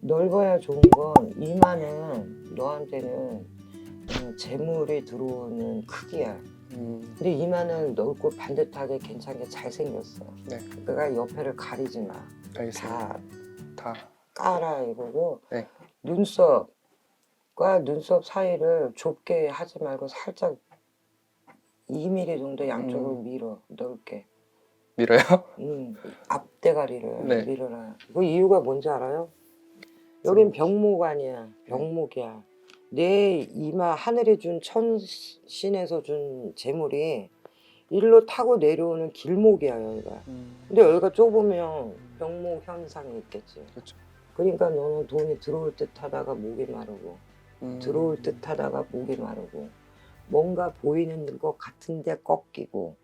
넓어야 좋은 건 이마는 너한테는 음, 재물이 들어오는 크기야. 음, 근데 이마는 넓고 반듯하게 괜찮게 잘 생겼어. 네. 그러니까 옆에를 가리지 마. 알겠습니다. 다 다. 까라 이거고 네. 눈썹과 눈썹 사이를 좁게 하지 말고 살짝 2mm 정도 양쪽으로 음. 밀어 넓게. 밀어요? 음, 앞대가리를 네. 밀어라. 그 이유가 뭔지 알아요? 여긴 병목 아니야. 병목이야. 내 이마 하늘에 준 천신에서 준 재물이 일로 타고 내려오는 길목이야 여기가. 음, 근데 여기가 좁으면 병목 현상이 있겠지. 그렇죠. 그러니까 너는 돈이 들어올 듯 하다가 목이 마르고 음, 들어올 듯 하다가 목이 마르고 뭔가 보이는 것 같은데 꺾이고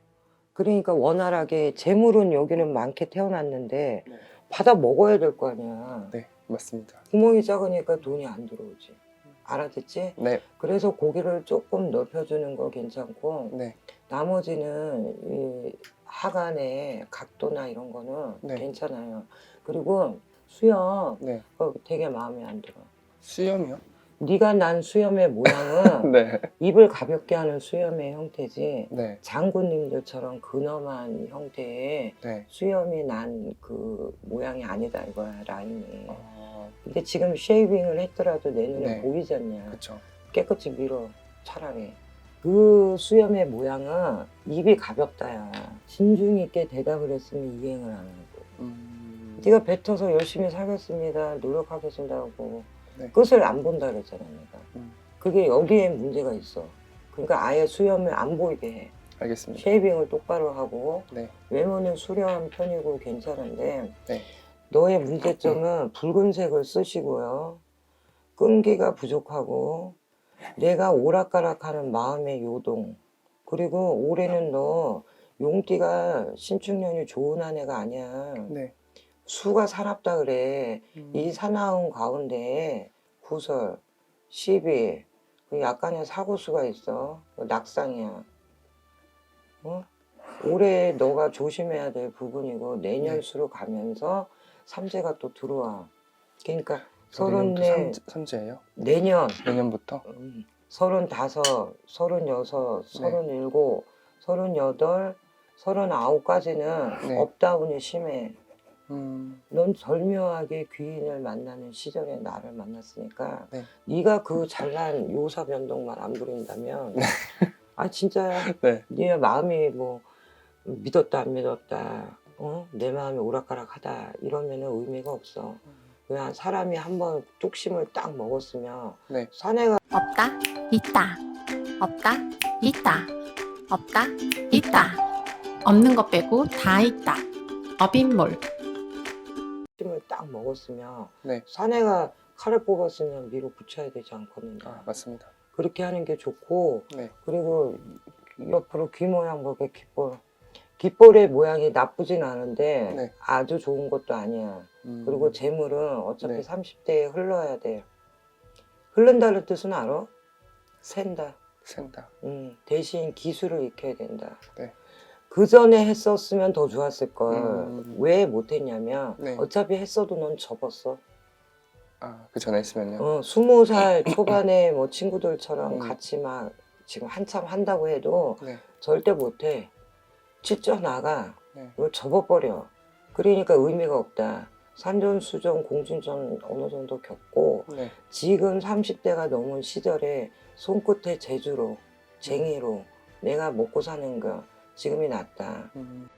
그러니까 원활하게 재물은 여기는 많게 태어났는데 네. 받아 먹어야 될 거 아니야 네, 맞습니다. 구멍이 작으니까 돈이 안 들어오지 알아듣지? 네, 그래서 고기를 조금 넓혀주는 거 괜찮고 네, 나머지는 이 하간의 각도나 이런 거는 네. 괜찮아요 그리고 수염 네. 어, 되게 마음에 안 들어 수염이요? 네가 난 수염의 모양은 네, 입을 가볍게 하는 수염의 형태지 네, 장군님들처럼 근엄한 형태의 네. 수염이 난 그 모양이 아니다 이거야 라인이. 어, 근데 지금 쉐이빙을 했더라도 내 눈에 네. 보이지 않냐. 그렇죠. 깨끗이 밀어 차라리. 그 수염의 모양은 입이 가볍다야. 진중 있게 대답을 했으면 이행을 안 하고. 음, 네가 뱉어서 열심히 살겠습니다. 노력하겠습니다 하고 네. 끝을 안 본다 그랬잖아 내가 음. 그게 여기에 문제가 있어 그러니까 아예 수염을 안 보이게 해 알겠습니다. 쉐이빙을 똑바로 하고 네, 외모는 수려한 편이고 괜찮은데 네. 너의 문제점은 붉은색을 쓰시고요 끈기가 부족하고 내가 오락가락하는 마음의 요동 그리고 올해는 너 용띠가 신축년이 좋은 한 해가 아니야 네. 수가 사납다 그래 음, 이 사나운 가운데 구설, 시비, 그 약간의 사고수가 있어. 그 낙상이야. 어? 올해 너가 조심해야 될 부분이고 내년 네. 수로 가면서 삼재가 또 들어와. 그러니까 내년부터 서른네 삼- 삼재예요? 내년 내년부터? 음, 서른다섯, 서른여섯, 네. 서른일곱, 서른여덟, 서른아홉까지는 네. 업다운이 심해. 음, 넌 절묘하게 귀인을 만나는 시절에 나를 만났으니까 네. 네가 그 잘난 요사 변동만 안 부린다면 아 진짜야 네, 네 마음이 뭐 믿었다 안 믿었다 어? 내 마음이 오락가락하다 이러면은 의미가 없어 그냥 사람이 한번 뚝심을 딱 먹었으면 네. 사내가 없다, 있다. 없다, 있다. 없다, 있다. 없는 것 빼고 다 있다. 어빈몰. 뚝심을 딱 먹었으면 네. 사내가 칼을 뽑았으면 밀어 붙여야 되지 않겠는가 아, 맞습니다. 그렇게 하는 게 좋고 네, 그리고 옆으로 귀 모양 보게 귓볼. 귓볼의 모양이 나쁘진 않은데 네. 아주 좋은 것도 아니야. 음, 그리고 재물은 어차피 네. 30대에 흘러야 돼. 흐른다는 뜻은 알아? 샌다. 센다. 음, 대신 기술을 익혀야 된다. 네. 그 전에 했었으면 더 좋았을 걸. 음. 왜 못했냐면 네. 어차피 했어도 넌 접었어. 아, 그 전에 했으면요? 어, 스무 살 초반에 뭐 친구들처럼 음. 같이 막 지금 한참 한다고 해도 네, 절대 못해. 찢져 나가. 네. 이걸 접어버려. 그러니까 의미가 없다. 산전 수전, 공진전 어느 정도 겪고 네, 지금 30대가 넘은 시절에 손끝에 재주로, 쟁이로 내가 먹고 사는 거 지금이 낫다. 음,